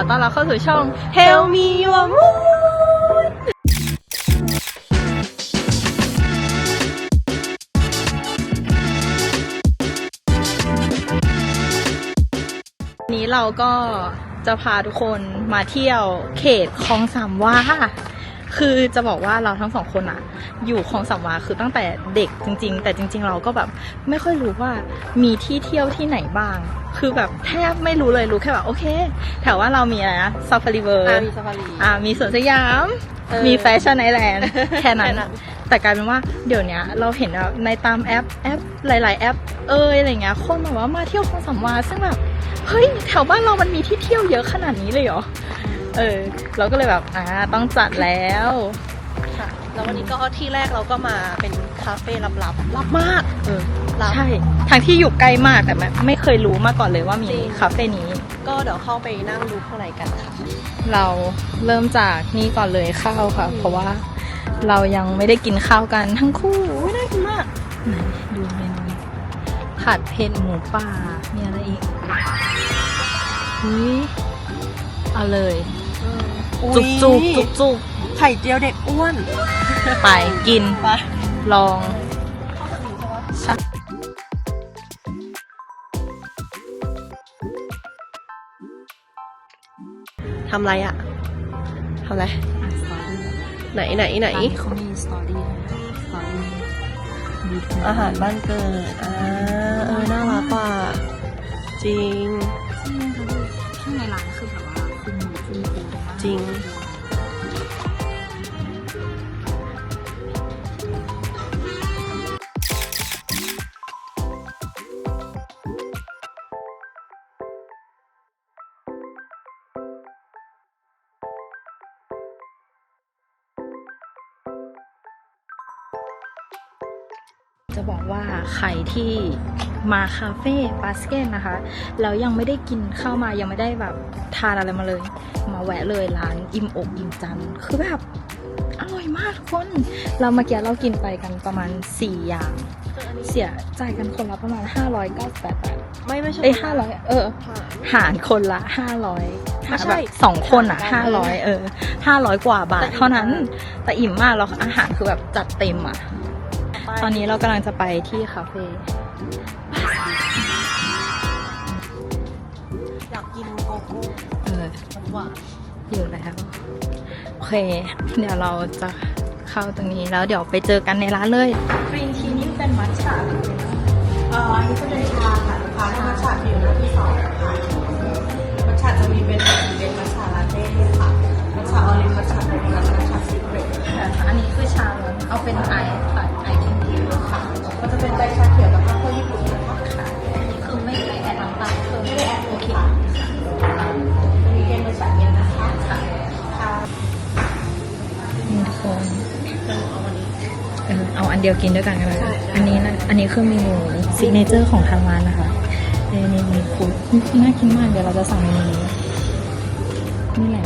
อต้อนรับเข้าสู่ช่อง Help Me Your Mood นี้เราก็จะพาทุกคนมาเที่ยวเขตคลองสามว่า คือจะบอกว่าเราทั้งสองคนอะ อยู่คลองสามวาคือตั้งแต่เด็กจริง ๆ แต่จริง ๆ เราก็แบบไม่ค่อยรู้ว่ามีที่เที่ยวที่ไหนบ้าง คือแบบแทบไม่รู้เลยรู้แค่แบบโอเค แถวว่าเรามีอะไรนะซาฟารีเวิร์อ่ามีซาฟารีอ่ามีสวนสยามเออมีแฟชั่นไอแลนด์แค่นั้แค่นนั้นแต่กลายเป็นว่าเดี๋ยวเนี้ยเราเห็นแบบในตามแอปแอปหลาย ๆ แอป เอยอะไรเงี้ยคนแบบว่ามาเที่ยวคลองสามวาซึ่งแบบเฮ้ยแถวบ้านเรามันมีที่เที่ยวเยอะขนาดนี้เลยเหรอเออเราก็เลยแบบอ่าต้องจัดแล้วค่ะ แล้ววันนี้ก็ที่แรกเราก็มาเป็นคาเฟ่ลับๆลับมาก เออลับ ใช่ทางที่อยู่ใกล้มากแต่ไม่ไม่เคยรู้มาก่อนเลยว่ามีจริง คาเฟ่นี้ ก็เดี๋ยวเข้าไปนั่งดูข้างในกันค่ะ เราเริ่มจากนี่ก่อนเลยข้าวค่ะเพราะว่าเรายังไม่ได้กินข้าวกันทั้งคู่อุ๊ยน่ากินมากไหนดูเมนูผัดเผ็ดหมูป่ามีอะไรอีกอุ้ยเอาเลย จุกจุกจุกจุกไข่เจียวเด็กอ้วน ไปกิน ไปลองใช่ทำไรอะทำไร ไหนไหนไหนเขามีสตอรี่สตอรี่ดีอาหารบ้านเกิดอ่าเออ น่ารักว่ะจริงข้างในร้านคือแบบว่าคุณหมูคุณปูมากจริง ใครที่มาคาเฟ่บาสเกตนะคะแล้วยังไม่ได้กินข้าวมายังไม่ได้แบบทานอะไรมาเลย มาแวะเลยร้านอิ่มอกอิ่มจันทร์คือแบบอร่อยมากทุกคน เราเมื่อกี้เรากินไปกันประมาณ 4 อย่าง เสียจ่ายกันคนละประมาณ 598บาทไม่ไม่ใช่เอ้ย500เออค่ะหารคนละ 500ไม่หารใช่แบบสองคนอะหารกัน500 เออ 500 กว่าบาทแต่อิ่มเท่านั้น แต่อิ่มมากแล้วอาหารคือแบบจัดเต็มอะ ตอนนี้เรากำลังจะไปที่คาเฟ่อยากกินโกโก้เออหวานอยู่แล้วโอเค เดี๋ยวเราจะเข้าตรงนี้แล้วเดี๋ยวไปเจอกันในร้านเลยกรีนทีนี่เป็นมัทฉะเอ่ออันนี้ก็ได้ชาค่ะลูกค้าถ้ามัทฉะผิวหน้าที่สองค่ะมัทฉะจะมีเป็นเป็นมัทฉะลาเต้ค่ะมัทฉะออรินมัทฉะโดนัทมัทฉะซีเครตอันนี้คือชาล้วนเอาเป็นไอซ์ค่ะ เป็นใบชาเขียวกับข้าวโพดญี่ปุ่นนะคะค่ะอันนี้คือไม่ได้แอดน้ำตาลเพิ่มไม่ได้แอดโอเคค่ะมีเกมมัทฉะเย็นนะคะค่ะค่ะนี่ทุกคนจะเอาวันนี้เออเอาอันเดียวกินด้วยกันก็ได้ใช่อันนี้นะอันนี้คือเมนูซิกเนเจอร์ของทางร้านนะคะเออนี่มีฟูดน่ากินมากเดี๋ยวเราจะสั่งเมนูนี้นี่แหละ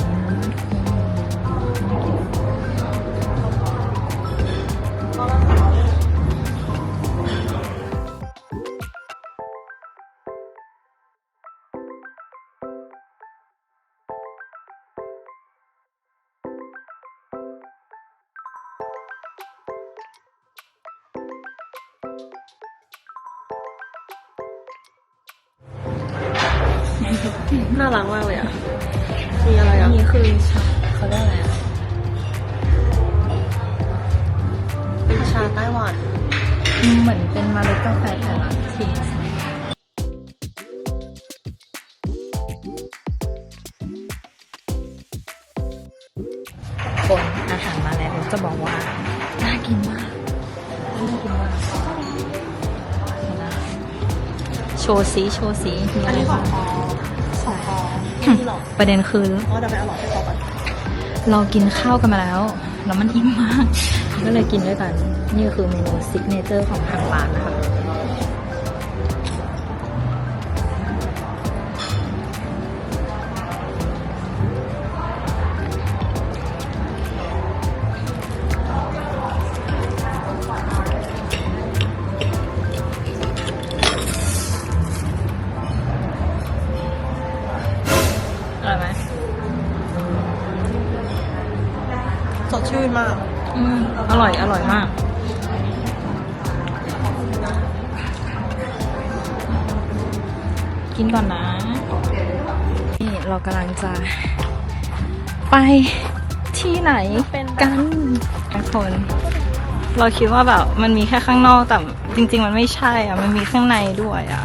กาแฟแต่ละทีคนอาหารมาแล้วจะบอกว่า น่ากินมาก น่ากินมากโชว์สีโชว์สีมีอัอะนไรนี้ขอบ้างงคอที่หรอประเด็นคือเรากินข้าวกันมาแล้วแล้วมันอิ่มมาก ก็เลยกินด้วยกัน นี่คือเมนูซิกเนเจอร์ของทางร้านนะคะ ชื่นมาก อืมอร่อย อร่อยมาก กินก่อนนะ นี่เรากำลังจะ ไปที่ไหนกันทุกคน เราคิดว่าแบบมันมีแค่ข้างนอกแต่จริง ๆ มันไม่ใช่อะ มันมีข้างในด้วยอะ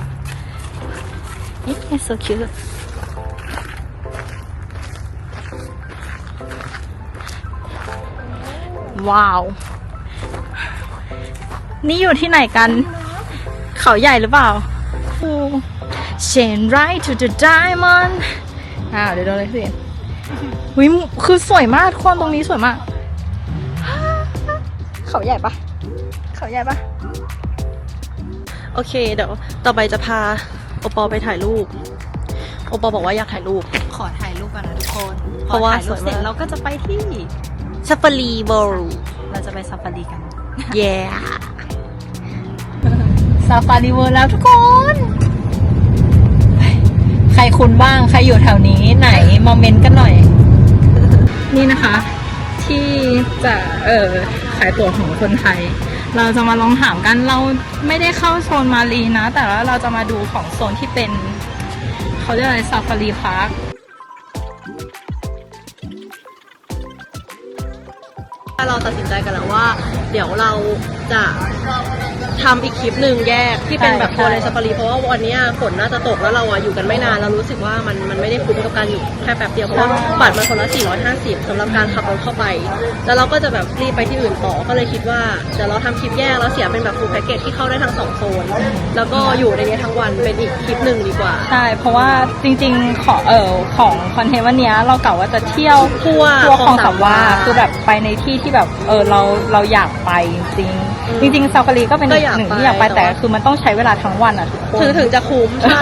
เอ๊ะ so cute ว้าว นี่อยู่ที่ไหนกัน เขาใหญ่หรือเปล่า Chain right to the diamond อ้าวเดี๋ยวโดนเลยสิวิคือสวยมากทุกคนตรงนี้สวยมาก เขาใหญ่ปะเขาใหญ่ปะโอเคเดี๋ยวต่อไปจะพาโอปอไปถ่ายรูป โอปอบอกว่าอยากถ่ายรูป ขอถ่ายรูปกันนะทุกคน เพราะว่าพอถ่ยรูปสวยมากเสร็จเราก็จะไปที่ ซาฟารีเวิลด์เราจะไปซาฟารีกัน เย้ซาฟารีเวิร์แล้วทุกคน ใครคุ้นบ้าง ใครอยู่แถวนี้ไหนมาเมนต์กันหน่อย นี่นะคะ ที่จะเออขายตั๋วของคนไทย เราจะมาลองถามกันเราไม่ได้เข้าโซนมารีนะ แต่ว่าเราจะมาดูของโซนที่เป็น เขาเรียกอะไรซาฟารีพาร์ค เราตัดสินใจกันแล้วว่า เดี๋ยวเรา จะทำอีกคลิปหนึ่งแยกที่เป็นแบบทัวร์ในซาฟารีเพราะว่าวันเนี้ยฝนน่าจะตกแล้วเราอะอยู่กันไม่นานเรารู้สึกว่ามันมันไม่ได้คุ้มกับการอยู่แค่แป๊บเดียวเพราะว่าบัตรมันคนละ 450สำหรับการขับรถเข้าไป แล้วเราก็จะแบบรีบไปที่อื่นต่อก็เลยคิดว่าเดี๋ยวเราทำคลิปแยกแล้วเสียเป็นแบบฟูลแพ็กเกจที่เข้าได้ทั้งสองโซนแล้วก็อยู่ในนี้ทั้งวันเป็นอีกคลิปหนึ่งดีกว่าใช่ เพราะว่าจริงๆของเออของคอนเทนต์วันเนี้ยเรากะว่าจะเที่ยวทั่วทั่วคลองสามวาคลองสามวาคือแบบไปในที่ที่แบบเออเราเราอยากไปจริงอืมๆจริงๆซาฟารีก็เป็นก็อีกอยากหนึ่งไปที่อยากไปแต่แต่ว่า คือมันต้องใช้เวลาทั้งวันอะทุกคน ถึงถึงจะคุ้ม ใช่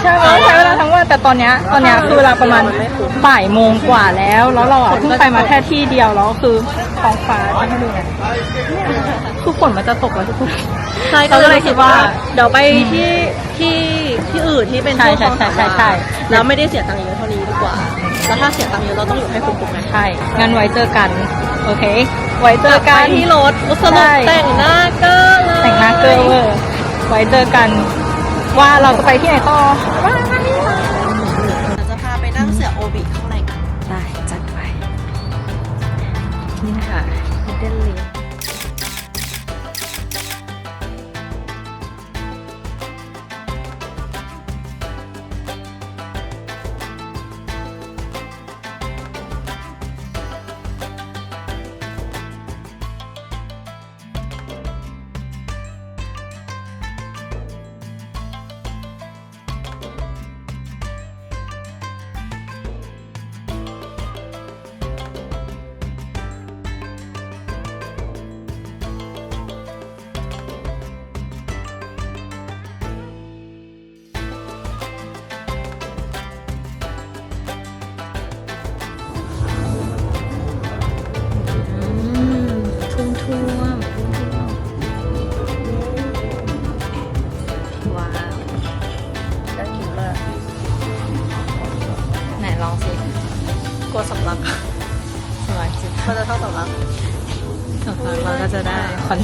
ใช่มันต้องใช้เวลาทั้งวันแต่ตอนเนี้ยตอนเนี้ยคือเวลาประมาณมันไม่คุ้มบ่ายโมงกว่าแล้ว แล้วเราอะฝนก็เพิ่งไปมาแค่ที่เดียวแล้วคือท้องฟ้าที่ให้ดูเนี่ยคือฝนมันจะตกแล้วทุกคน ใช่เราก็เลยคิดว่าเดี๋ยวไปที่ที่ที่อื่นที่เป็นใช่ช่วงใช่ใช่ใช่ แล้วไม่ได้เสียตังค์เยอะเท่านี้ดีกว่า แล้วถ้าเสียตังค์เยอะเราต้องอยู่ให้คุ้มๆไง ใช่งั้นไว้เจอกัน โอเค ไว้เจอไปกันที่รถอุสรุใช่ปแต่งหน้าเกอร์เลยแต่งหน้าเกอร์เวอร์ไว้เจอกันว่าเราจะไปที่ไหนต่อ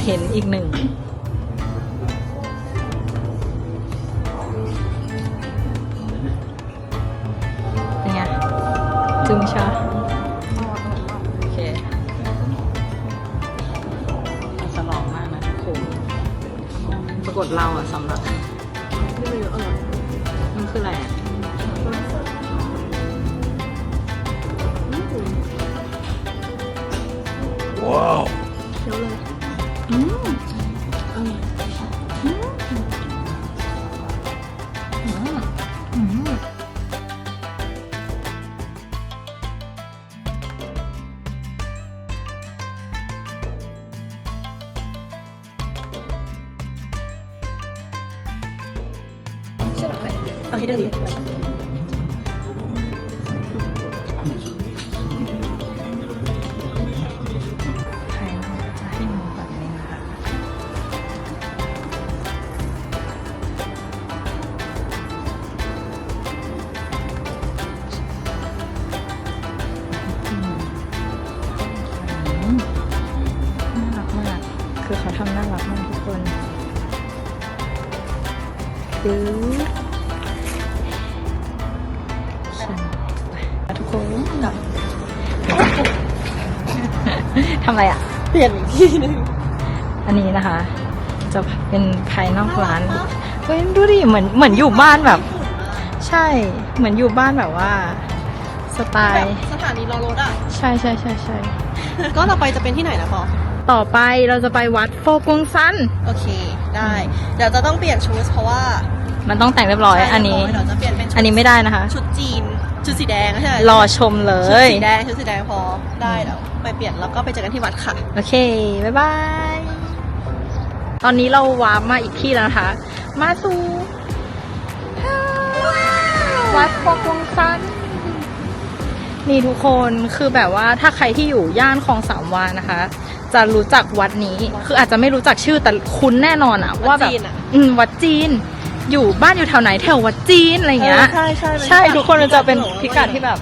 เห็นอีกหนึ่ง เป็นไงจึงชาโอเคมันจะลองมากนะคุณปรากฏเราอะสำหรับำน่ารักมากทุกคนดูทุกคนแบบทำอะไรอะ เปลี่ยนอีกทีนึงอันนี้นะคะ จะเป็นภายนอกร้านเฮ้ยดูดิเหมือนเหมือนอยู่บ้านแบบ ใช่เหมือนอยู่บ้านแบบว่า สไตล์สถานีรอรถอะ ใช่ใช่ใช่ใช่ก็เราไปจะเป็นที่ไหนนะปอ ต่อไปเราจะไปวัดโฟกงซัน โอเค ได้ เดี๋ยวจะต้องเปลี่ยนชุดเพราะว่ามันต้องแต่งเรียบร้อยใช่อันนี้ เดี๋ยวจะเปลี่ยนเป็นชุดอันนี้ไม่ได้นะคะ ชุดจีน ชุดสีแดงใช่ไหมรอชมเลชุดย สีแดง ชุดสีแดงพอ ได้เดี๋ยวไปเปลี่ยนแล้วก็ไปเจอกันที่วัดค่ะ โอเค บ๊ายบาย ตอนนี้เราวาร์ปมาอีกที่แล้วนะคะ มาสู่วัดโฟกงซัน นี่ทุกคนคือแบบว่าถ้าใครที่อยู่ย่านคลองสามวานะคะ จะรู้จักวัดนี้ คืออาจจะไม่รู้จักชื่อแต่คุ้นแน่นอนอะว่าแบบจีนอะอืมวัดจีน อยู่บ้านอยู่แถวไหนแถววัดจีนอะไรอย่างเงี้ยเออใช่ใช่เป็นใช่พิกัดทุกคนมันจะเป็นพิพิกักัดดที่แบบ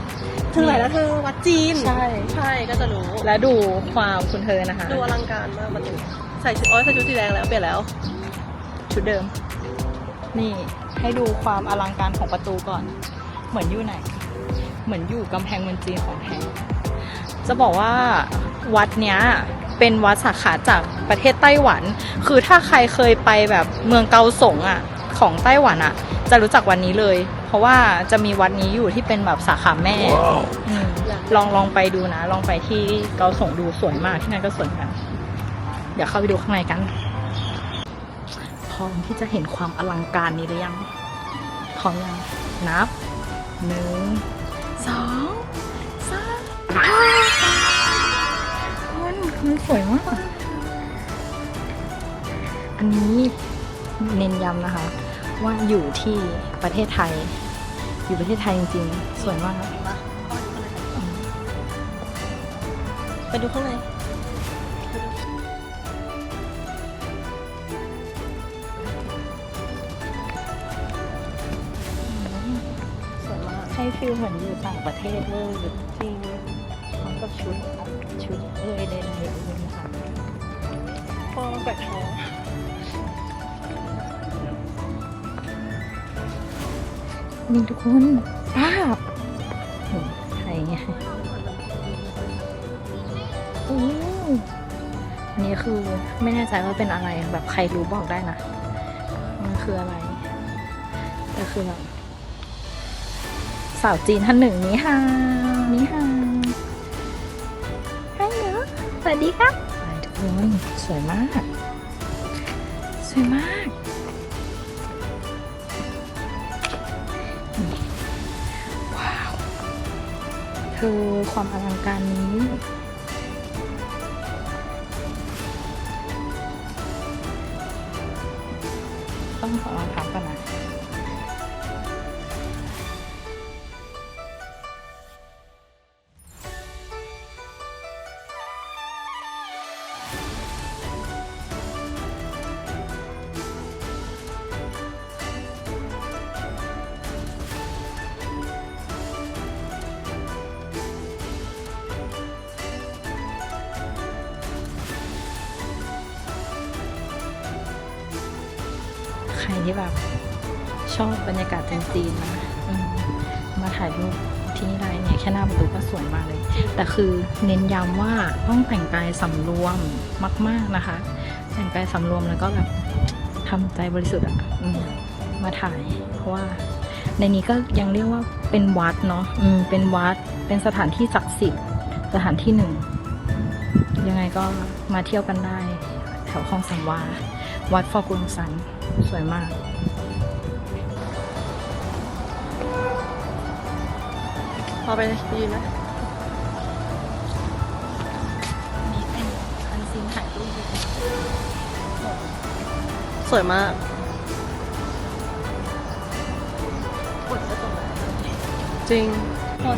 ถึงไหนแล้วเธอวัดจีนใช่ใช่ก็จะรู้และดูความคุณเธอนะคะ ดูอลังการมากมาถึงใส่ชุดอ๋อใส่ชุดสีแดงแล้วเปลี่ยนแล้ว ชุดเดิม นี่ให้ดูความอลังการของประตูก่อน เหมือนอยู่ไหน เหมือนอยู่กำแพงเมืองจีนของแท้จะบอกว่าวัดเนี้ยเป็นวัดสาขาจากประเทศไต้หวัน คือถ้าใครเคยไปแบบเมืองเกาสงอะของไต้หวันอะ จะรู้จักวันนี้เลย เพราะว่าจะมีวัดนี้อยู่ที่เป็นแบบสาขาแม่อืมลองลองไปดูนะ ลองไปที่เกาสงดูสวยมากที่นั่นก็สวยกัน เดี๋ยวเข้าไปดูข้างในกันพร้อมที่จะเห็นความอลังการนี้หรือยังพร้อมยังนับหนึ่งส องสามคนมันสวยมาก อันนี้เน้นย้ำนะคะ ว่าอยู่ที่ประเทศไทย อยู่ประเทศไทยจริงๆ สวยมาก ไปดูข้างใน ฟีลเหมือนอยู่ต่างประเทศเวอร์จริงพร้อมกับชุดชุดเอ้ยใดๆเอ่ยนะคะพอแบกท้องนี่ทุกคนภาพไทยไงโอ้อันนี้คือไม่แน่ใจว่าเป็นอะไรแบบใครรู้บอกได้นะ มันคืออะไรแต่คือแบบ สาวจีนท่านหนึ่งนี่ฮานี่ฮาฮัลโหลสวัสดีครับไปทุกคนสวยมาก สวยมากว้าวเธอความอลังการนี้ต้องขอรองเท้าก่อนนะ ย้ำว่าต้องแต่งกายสำรวมมาก ๆนะคะ แต่งกายสำรวมแล้วก็แบบทำใจบริสุทธิ์อะมาถ่าย เพราะว่า ในนี้ก็ยังเรียกว่าเป็นวัดเนาะอืมเป็นวัดเป็นสถานที่ศักดิ์สิทธิ์สถานที่หนึ่ง ยังไงก็มาเที่ยวกันได้ แถวคลองสามวา วัดฟอกุงซันสวยมากพอไปยืนไห สวยมากกดก็จบแล้วจริง คน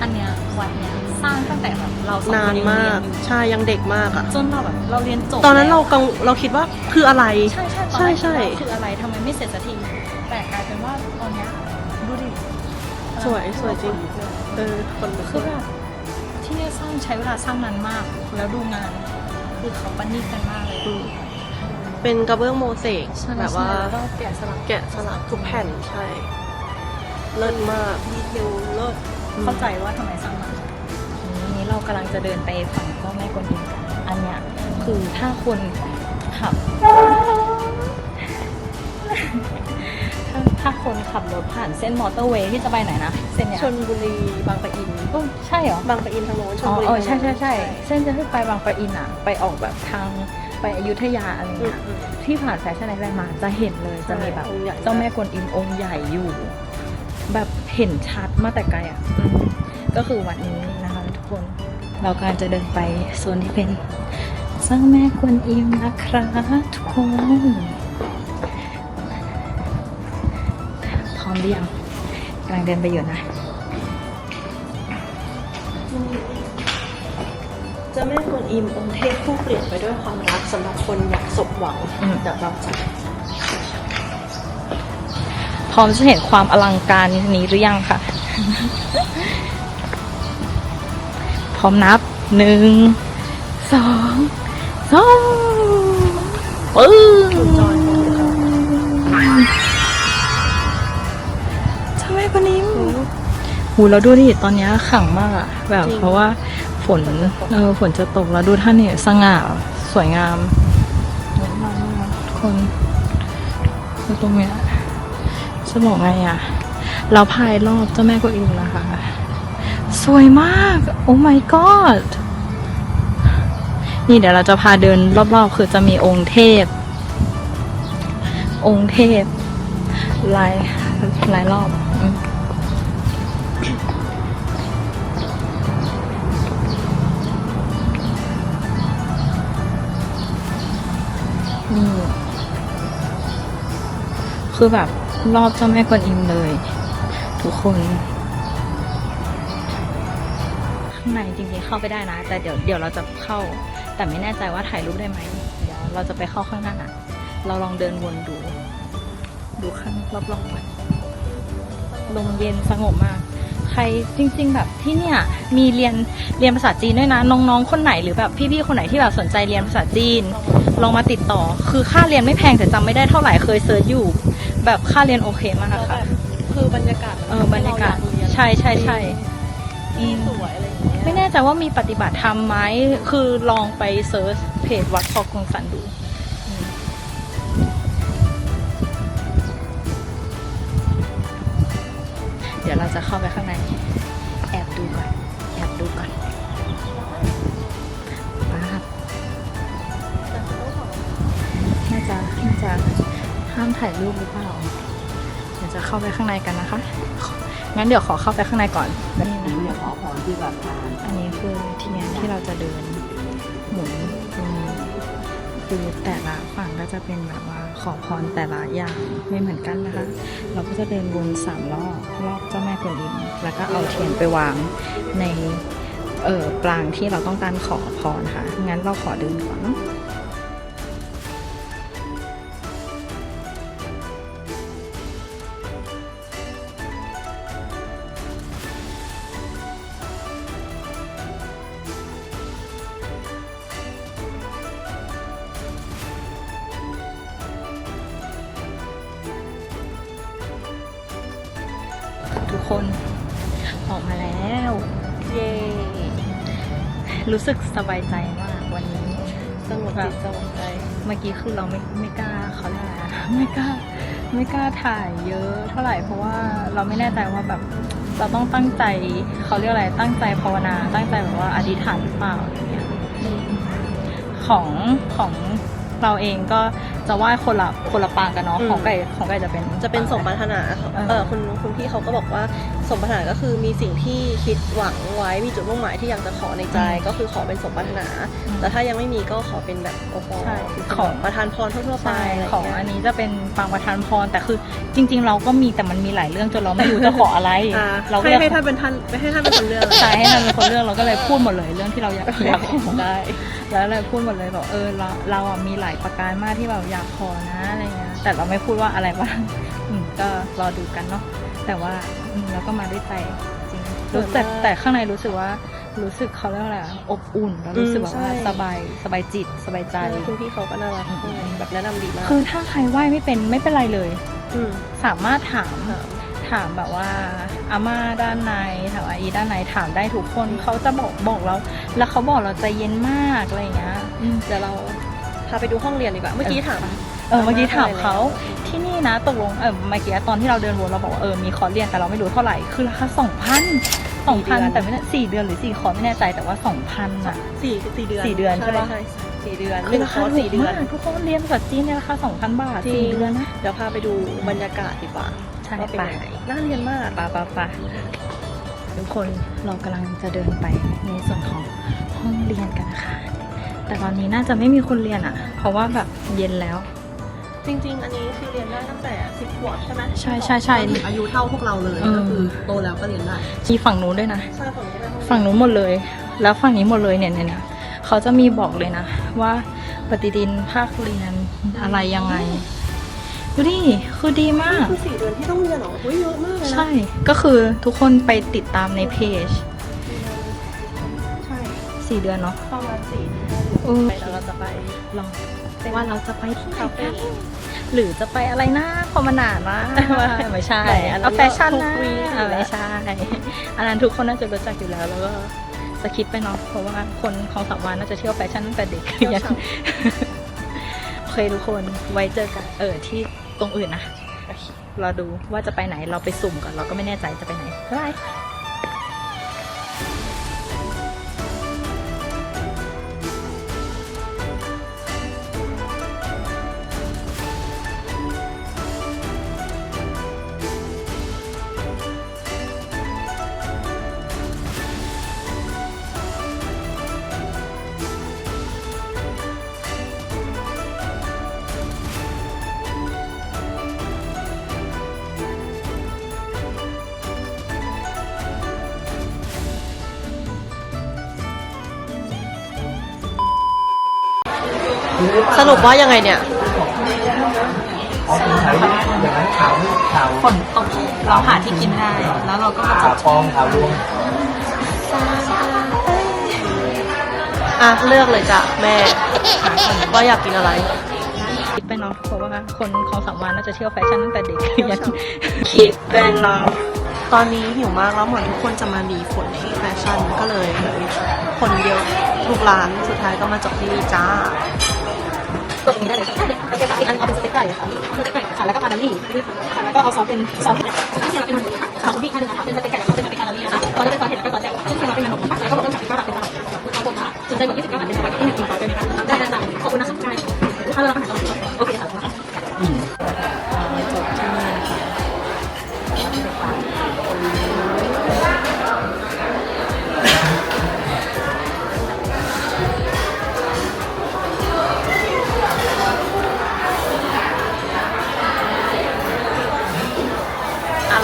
อันเนี้ยวัดเนี้ยสร้างตั้งแต่แบบเราสองคนนานยังมาเรียกนอยู่ใช่ยังเด็กมากอะจนเราแบบเราเรียนจบตอนนั้นเราแล้วกังเราคิดว่าคืออะไร ใช่ใช่ใช่ใช่ตอนแรกคิดว่าคืออะไรทำไมไม่เสร็จสักทีแต่กลายเป็นว่าตอนเนี้ยดูดิสวยสวยจริง เออคนลุกคือแบบที่เนี่ยสร้างใช้เวลาสร้างนานมาก แล้วดูงาน คือเขาประณีตกันมากเลย อืม เป็นกระเบื้องโมเสกใช่แบบว่าก็แกะสลักแกะสลักทุกแผ่นใช่ เลิศมาก ดีเทลเลิศเข้าใจว่าทำไมสร้างมานี้เรากำลังจะเดินไปฝั่งเจ้าแม่กวนอิมกันอันเนี้ยคือถ้าคนขับ ถ้าถ้าคนขับรถผ่านเส้นมอเตอร์เวย์ที่จะไปไหนนะ เส้นเนี้ยชนบุรีบางปะอินเออใช่เหรอ บางปะอินทางโน้นชนอ๋อบุรีเออใช่ทางโน้ใช่นใช่เส้นจะขึ้นไปบางปะอินอะ ไปออกแบบทาง ไปอยุธยาอะไรอืมเงี้ยอืมที่ผ่านแฟชั่นไอแลนด์มาจะเห็นเลยจะมีแบบองค์ใหญ่เจ้าแม่กวนอิมองค์ใหญ่อยู่ แบบเห็นชัดมาแต่ไกลอะอืมก็คือวันนี้นะคะทุกคนเรากำลังจะเดินไปโซนที่เป็นเจ้าแม่กวนอิมนะคะทุกคนพร้อมหรือยังกำลังเดินไปอยู่นะเจะแม่กวนอิมองค์เทพผู้เปลี่ยนไปด้วยความรักสำหรับคนอยากสมหวังอืมเดี๋ยวเราจะพร้อมจะเห็นความอลังการนี้หรือยังคะ พร้อมนับหนึ่งสองสองปึ้งจอยของเขาทำไมคนนี้หูเราดูดิตอนเนี้ยขังมากอะแบบเพราะว่า ฝนเออฝนจะตกแล้วดูท่านเนี่ยสง่าสวยงามสวยมามากทุกคนคือตรงเนี้ยจะบอกไงอะ เราพายรอบเจ้าแม่กวนอิมนะคะ สวยมาก โอ้ my god นี่เดี๋ยวเราจะพาเดินรอบๆ คือจะมีองค์เทพ องค์เทพหลายหลายรอบ คือแบบรอบเจ้าแม่กวนอิมเลย ทุกคนข้างในจริงๆเข้าไปได้นะ แต่เดี๋ยวเดี๋ยวเราจะเข้า แต่ไม่แน่ใจว่าถ่ายรูปได้ไหมเดี๋ยวเราจะไปเข้าข้างหน้าเราลองเดินวนดู ดูข้างรอบๆไปลมเย็นสงบมาก ใครจริง ๆ แบบที่เนี่ยมีเรียนเรียนภาษาจีนด้วยนะ น้องๆคนไหนหรือแบบพี่ๆคนไหนที่แบบสนใจเรียนภาษาจีน ลองมาติดต่อ คือค่าเรียนไม่แพงแต่จำไม่ได้เท่าไหร่เคยเซิร์ชอยู่ แบบค่าเรียนโอเคมากแล้วแบค่ะ บคือบรรยากาศเออบรรยากาศใช่ใช่ใช่ที่สวยอะไรอย่างเงี้ยไม่แน่ใจว่ามีปฏิบัติธรรมไหม คือลองไปเซิร์ชเพจวัดคอกงสันดูอืมเดี๋ยวเราจะเข้าไปข้างใน แอบดูก่อน แอบดูก่อนว้าวน่าจะ น่าจะห้ามถ่ายรูปหรือเปล่าเดี๋ยวจะเข้าไปข้างในกันนะคะ งั้นเดี๋ยวขอเข้าไปข้างในก่อน นี่นะเนี่ยขอพรที่แบบทานอันนี้คือทีเนี้ยที่เราจะเดินหมุนตรงนี้คือแต่ละฝั่งก็จะเป็นแบบว่าขอพรแต่ละอย่างไม่เหมือนกันนะคะ เราก็จะเดินวนสามรอบรอบเจ้าแม่กวนอิมแล้วก็เอาเทียนไปวางในเออปรางที่เราต้องการขอพรค่ะ งั้นเราขอเดินก่อนเนาะ สึกสบายใจมากวันนี้สงบจิตสงบใจ เมื่อกี้คือเราไม่ไม่กล้าเขาเรียกอะไรอะไม่กล้าไม่กล้าถ่ายเยอะเท่าไหร่เพราะว่าเราไม่แน่ใจว่าแบบเราต้องตั้งใจเขาเรียกอะไรตั้งใจภาวนา ตั้งใจแบบว่าอธิษฐานหรือเปล่าอะไรเงี้ยของของ เราเองก็จะไหว้คนละคนละปางกันเนาะอืม ของไก่ของไก่จะเป็น จะเป็นสมปปรารถนาเออ เออคุณคุณพี่เขาก็บอกว่าสมปรารถนาก็คือมีสิ่งที่คิดหวังไว้มีจุดมุ่งหมายที่อยากจะขอในใจ ก็คือขอเป็นสมปรารถนาอืมแต่ถ้ายังไม่มีก็ขอเป็นแบบโอปอใช่ขอประทานพรทั่วๆไปใช่อะไรของเงี้ยอันนี้จะเป็นปางประทานพรแต่คือจริง ๆ เราก็มีแต่มันมีหลายเรื่องจนเราไม่รู้จะขออะไร อ่าเราก็ให้เลยให้ท่านเป็นท่านให้ท่านเป็นคนเลือกใช่ให้ท่านเป็นคนเลือกเราก็เลยพูดหมดเลยเรื่องที่เราอยากอยากขอได้ แล้วเลยพูดหมดเลยบอกเออเราเราอะมีหลายประการมากที่แบบอยากขอนะอะไรเงี้ยแต่เราไม่พูดว่าอะไรบ้างอืมก็รอดูกันเนาะแต่ว่าอืมเราก็มาด้วยใจจริงรู้แต่แต่ข้างในรู้สึกว่ารู้สึกเขาเรียกว่าอะไรอะอบอุ่นแล้วรู้สึกแบบว่าอืมใช่ สบายสบายจิตสบายใจ คุณพี่เขาก็น่ารักอืม แบบแนะนำดีมากคือถ้าใครไหว้ไม่เป็นไม่เป็นไรเลย มสามารถถาม ถามแบบว่าอาม่าด้านในถามอาอีด้านในถามได้ทุกคนเขาจะบอกบอกเรา แล้วเขาบอกเราใจเย็นมากอะไรอย่างเงี้ยอืมเดี๋ยวเราพาไปดูห้องเรียนดีกว่าเมื่อกี้ถามเออเมื่อกี้ถามเขาที่นี่นะตกลงเออเมื่อกี้ตอนที่เราเดินวนเราบอกว่าเออมีคอร์สเรียนแต่เราไม่รู้เท่าไหร่คือราคาสองพันสองพันแต่ไม่แน่สี่เดือนหรือสี่คอร์สไม่แน่ใจแต่ว่าสองพันอะสี่สี่เดือนสี่เดือนใช่ปะใช่สี่เดือนหคือนึ่งราคคาอร์สถูสี่กเดือนมากทุกคนเรียนภาษาจีนในราคาสองพันบาทจริงสี่เดือนนะเดี๋ยวพาไปดูบรรยากาศดีกว่าใช่ว่าเป็นไปยังไงน่าเรียนมากปะปะปะทุกคนเรากำลังจะเดินไปในส่วนของห้องเรียนกันนะคะ แต่ตอนนี้น่าจะไม่มีคนเรียนอะ่ะ เพราะว่าแบบเย็นแล้ว จริงๆ อันนี้คือเรียนได้ตั้งแต่สิบขวบใช่ไหมใช่ใช่ใช่อายุเท่าพวกเราเลยอืมก็คือโตแล้วก็เรียนได้มีฝั่งนู้นด้วยนะ ใช่ฝั่งนี้เป็นห้องฝั่งนู้นหมดเลย แล้วฝั่งนี้หมดเลยเนี่ยเนี่ยเนี่ยเขาจะมีบอกเลยนะ ว่าปฏิทินภาคเรียนอะไรยังไง ดูดิคือดีมาก คือสี่เดือนที่ต้องเรียนเหรอเฮ้ยเยอะมากเลยนะใช่ ก็คือทุกคนไปติดตามในเพจใช่สี่เดือนเนาะประมาณสี่เออไปแล้วเราจะไปลองว่าเราจะไปที่ไหนคาเฟ่กันหรือจะไปอะไรนะพอมันนานนะไม่ใช่ไหนอันนั้นเอาแฟชั่นก็นะทุกวีคอยู่อะแล้วไม่ใช่อันนั้นทุกคนน่าจะรู้จักอยู่แล้วแล้วก็สคิปไปเนาะเพราะว่าคนของสามวันน่าจะเที่ยวแฟชั่นตั้งแต่เด็กเที่ยวยันเช้าโอเคทุกคนไว้เจอกันเออที่ ตรงอื่นนะรอเราดูว่าจะไปไหนเราไปสุ่มก่อนเราก็ไม่แน่ใจจะไปไหนบ๊ายบาย รุปว่ายังไงเนี่ย ฝนตกเราหาที่กินได้ แล้วเราก็มาจบปองขาวรวงอะ เลือกเลยจ้ะแม่ ว่าอยากกินอะไร คิดไปเนาะเพราะว่าคนของสามวันน่าจะเที่ยวแฟชั่นตั้งแต่เด็กเที่ยวยันเช้าคิดไปเนาะตอนนี้หิวมากแล้วเหมือนทุกคนจะมามีฝนที่แฟชั่นก็เลย คนเยอะทุกร้านสุดท้ายก็มาจบที่นี่จ้า ตรงนี้ได้เลยค่ะอีกอันเอาเป็นสเต็กไก่ค่ะสเต็กไก่ค่ะแล้วก็มาดาลี่ค่ะแล้วก็เอาซอสเป็นซอสที่เราเป็นมันค่ะคุณพี่อันนึงนะคะเป็นสเต็กไก่กับเป็นสเต็กมาดาลี่นะคะตอนนี้เป็นซอสเห็ดแล้วก็ซอสแจ่วซึ่งเราเป็นมันนะคะแล้วก็บอกต้องสั่งข้าวเป็นเอาผมค่ะสนใจกดยี่สิบเก้าบาทเป็นสบายที่หนึ่งกินต่อได้วยนะคะได้ได้ขอบคุณนะคะลูกายถ้าเรารับอาหาร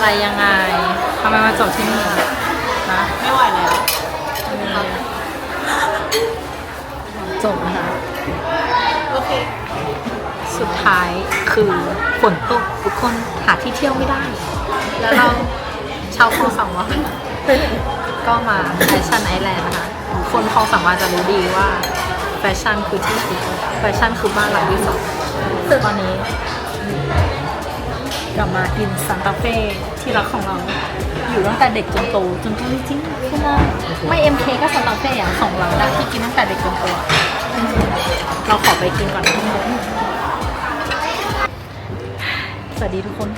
อะไรยังไงทำไมมาจบที่นี่นะไม่ไหวแล้วจบนะคะโอเค สุดท้ายคือฝนตกทุกคนหาที่เที่ยวไม่ได้ แล้วเราชาวคลองสามวาก็มาแฟชั่นไอแลนด์นะคะคนคลองสามวาจะรู้ดีว่าแฟชั่นคือที่สุดแฟชั่นคือบ้านหลังที่สองซึ่งตอนนี้ กลับมากินซันตาเฟ่ที่รักของเรา อยู่ตั้งแต่เด็กจนโตจนโตจริงๆคุณนะไม่ MK ก็ซันตาเฟ่อะของเราได้ที่กินตั้งแต่เด็กจนโตอะเราขอไปกินก่อนนะทุกคนสวัสดีทุกคน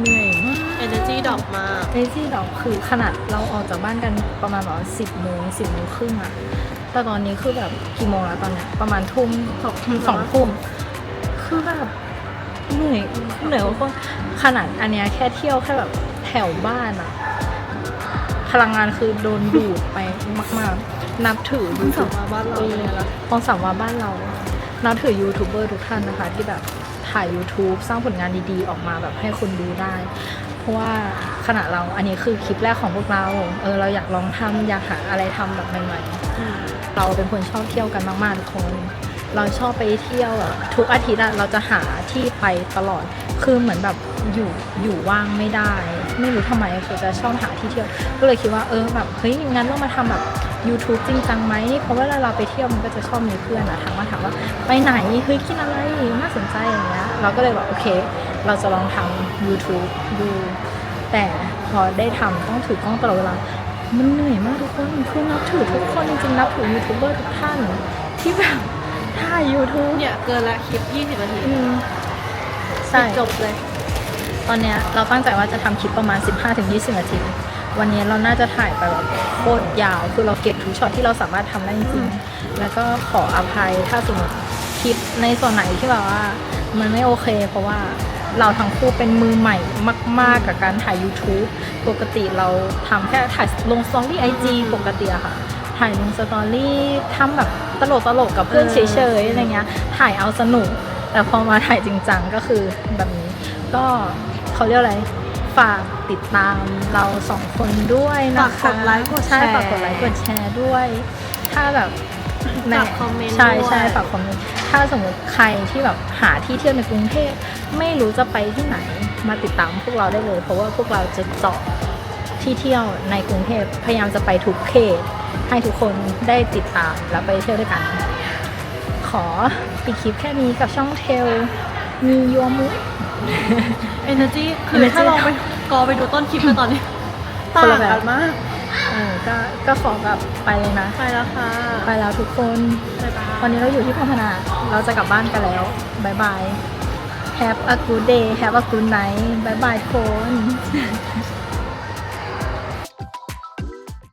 เหนื่อยมาก energy ดอกมากเอซี่ดอกคือขนาดเราออกจากบ้านกันประมาณแบบสิบโมงสิบโมงครึ่งอะแต่ตอนนี้คือแบบกี่โมงแล้วตอนเนี้ยประมาณทุ่มสองสองทุ่มคือแบบ เหนื่อยเหนื่อยกว่าคนขนาดอันเนี้ยแค่เที่ยวแค่แบบแถวบ้านอะพลังงานคือโดนดูดไปมากๆ นับถือยูทูบของสามวาบ้านเราเนี่ยละของสามวาบ้านเรา นับถือยูทูบเบอร์ทุกท่านนะคะ ที่แบบถ่าย YouTube สร้างผลงานดีๆ ออกมาแบบให้คนดูได้ เพราะว่าขณะเราอันนี้คือคลิปแรกของพวกเรา เออเราอยากลองทำอยากหาอะไรทำแบบใหม่ๆ เราเป็นคนชอบเที่ยวกันมากๆทุกคน เราชอบไปเที่ยวแบบทุกอาทิตย์อะเราจะหาที่ไปตลอด คือเหมือนแบบอยู่อยู่ว่างไม่ได้ ไม่รู้ทำไมคือจะชอบหาที่เที่ยว ก็เลยคิดว่าเออแบบเฮ้ยงั้นเรามาทำแบบ YouTube จริงจังไหมเพราะว่าเวลาเราไปเที่ยวมันก็จะชอบมีเพื่อนอะถามมาถามว่าไปไหนเฮ้ยกินอะไรน่าสนใจอย่างเงี้ยเราก็เลยบอกโอเค เราจะลองทำ YouTube ดู แต่พอได้ทำต้องถือกล้องตลอดเวลามันเหนื่อยมากทุกคนคือนับถือทุกคนจริงๆนับถือยูทูบเบอร์ทุกท่านที่แบบ ถ่าย YouTube เนี่ยเกินละคลิป 20 นาทีอืมใช่ จบเลย ตอนเนี้ยเราตั้งใจว่าจะทำคลิปประมาณ 15-20 นาที วันนี้เราน่าจะถ่ายไปแบบโคตรยาว คือเราเก็บทุกช็อตที่เราสามารถทำได้จริงๆ แล้วก็ขออภัยถ้าสมมติคลิปในส่วนไหนที่แบบว่า มันไม่โอเค เพราะว่าเราทั้งคู่เป็นมือใหม่มาก ๆ กับการถ่าย YouTube ปกติเราทำแค่ถ่ายลงสตอรี่ไอจีปกติอะค่ะ ถ่ายลงสตอรี่ทำแบบตลกตลกๆกับเพื่อนเอเฉอยๆอะไรเงี้ยถ่ายเอาสนุก แต่พอมาถ่ายจริงจังก็คือแบบนี้ ก็เขาเรียกอะไรฝากติดตามเราสองคนด้วยนะคะฝากกดไลค์กดแชร์ใช่ฝากกดไลค์กดแชร์ด้วย ถ้าแบบแหฝากคอมเมนต์ใช่ด้วยใช่ฝากคอมเมนต์ถ้าสมมติใครที่แบบหาที่เที่ยวในกรุงเทพไม่รู้จะไปที่ไหนมาติดตามพวกเราได้เลย เพราะว่าพวกเราจะเจาะที่เที่ยวในกรุงเทพพยายามจะไปทุกเขต ให้ทุกคนได้ติดตามแล้วไปเที่ยวด้วยกัน ขอปิดคลิปแค่นี้กับช่องเทลมียัวมุ เอเนอร์จีคือ Energy ถ้าลองไปกอไปดูต้นคลิปกันตอนนี้คต่านงละแบบ กันมาก เออก็ก็ขอแบบไปเลยนะ ไปแล้วค่ะไปแล้วทุกคน บ๊ายบาย วันนี้เราอยู่ที่พัฒนา เราจะกลับบ้านกันแล้วบายบาย Have a good day Have a good night บายบายทุกคน